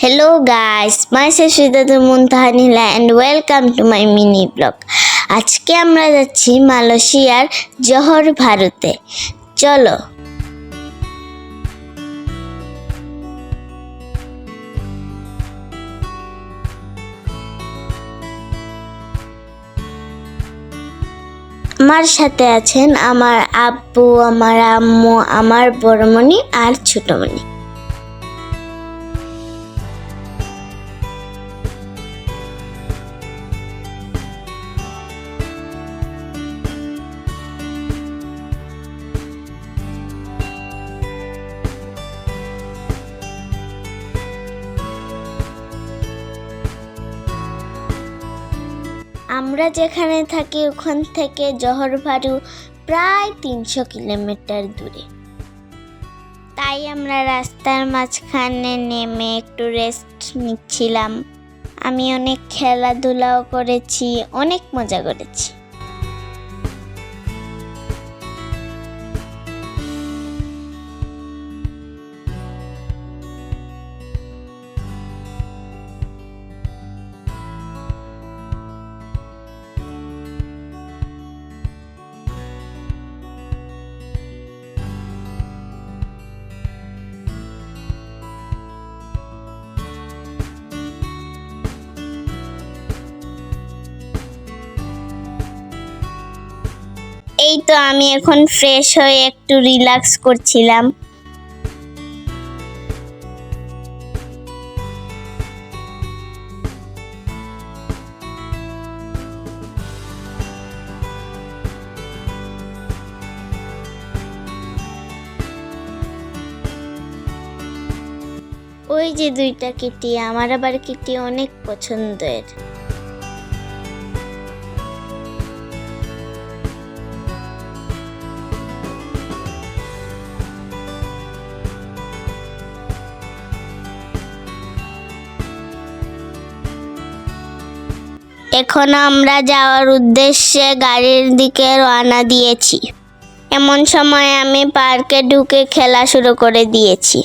Hello guys, myself Siddharth Muntahanila and welcome to my mini blog. আজকে আমরা যাচ্ছি মালয়েশিয়ার জহর ভারতে চলো আমার সাথে আছেন আমার আব্বু আমার আম্মু আমার বড়মণি আর ছোটমণি আমরা যেখানে থাকি, ওখান থেকে জহরভারু প্রায় তিনশো কিলোমিটার দূরে। তাই আমরা রাস্তার মাঝখানে নেমে একটু রেস্ট নিচ্ছিলাম। আমি অনেক খেলাধুলাও করেছি, অনেক মজা করেছি। এই তো আমি এখন ফ্রেশ হয়ে একটু রিল্যাক্স করছিলাম। ওই যে দুইটা কিটি, আমার আবার কিটি অনেক পছন্দের। এখন আমরা যাওয়ার উদ্দেশ্যে গাড়ির দিকে রওনা দিয়েছি। এমন সময় আমি পার্কে ঢুকে খেলা শুরু করে দিয়েছি।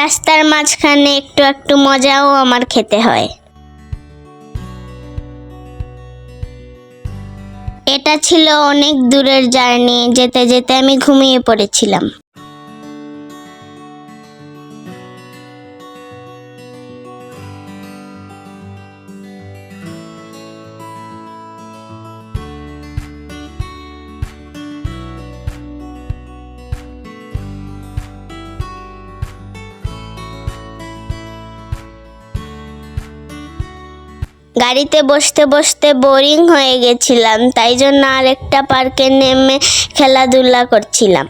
রাস্তার মাঝখানে একটু একটু মজাও আমার খেতে হয়। এটা ছিল অনেক দূরের জার্নি, যেতে যেতে আমি ঘুমিয়ে পড়েছিলাম। গাড়িতে বসতে বসতে বোরিং হয়ে গেছিলাম তাই জন্য আরেকটা পার্কে নেমে খেলাধুলা করছিলাম।